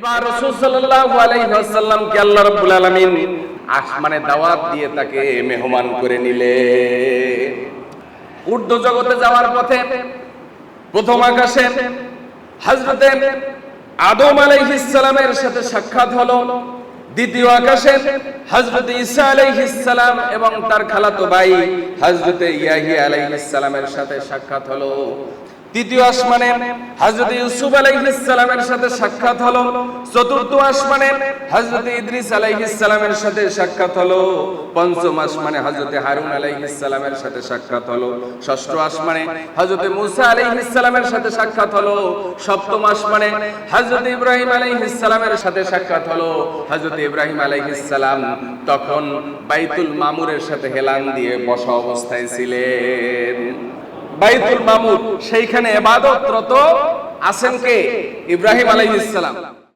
এবার রাসূল সাল্লাল্লাহু আলাইহি ওয়াসাল্লামকে আল্লাহ রাব্বুল আলামিন আসমানে দাওয়াত দিয়ে তাকে মেহমান করে নিলেন ঊর্ধ্ব জগতে যাওয়ার পথে প্রথম আকাশে হযরতে আদম আলাইহিস সাথে সাক্ষাৎ হলো। দ্বিতীয় আকাশে হযরতে ঈসা আলাইহিস এবং তার খালাতো ভাই হযরতে ইয়াহিয়া আলাইহিস সাথে সাক্ষাৎ হলো। তৃতীয় আসমানে হযরত ইউসুফ আলাইহিস সালামের সাথে সাক্ষাৎ হলো। চতুর্থ আসমানে হযরত ইদ্রিস আলাইহিস সালামের সাথে সাক্ষাৎ হলো। পঞ্চম আসমানে হযরত হারুন আলাইহিস সালামের সাথে সাক্ষাৎ হলো। ষষ্ঠ আসমানে হযরত মুসা আলাইহিস সালামের সাথে সাক্ষাৎ হলো। সপ্তম আসমানে হযরত ইব্রাহিম আলাইহিস সালামের সাথে সাক্ষাৎ হলো। হযরত ইব্রাহিম আলাইহিস সালাম তখন বাইতুল মামুরের সাথে হেলান দিয়ে বসা অবস্থায় ছিলেন। বাইতুল মামুর সেইখানে এবাদতরত আছেন কে? ইব্রাহিম আলাইহিস সালাম।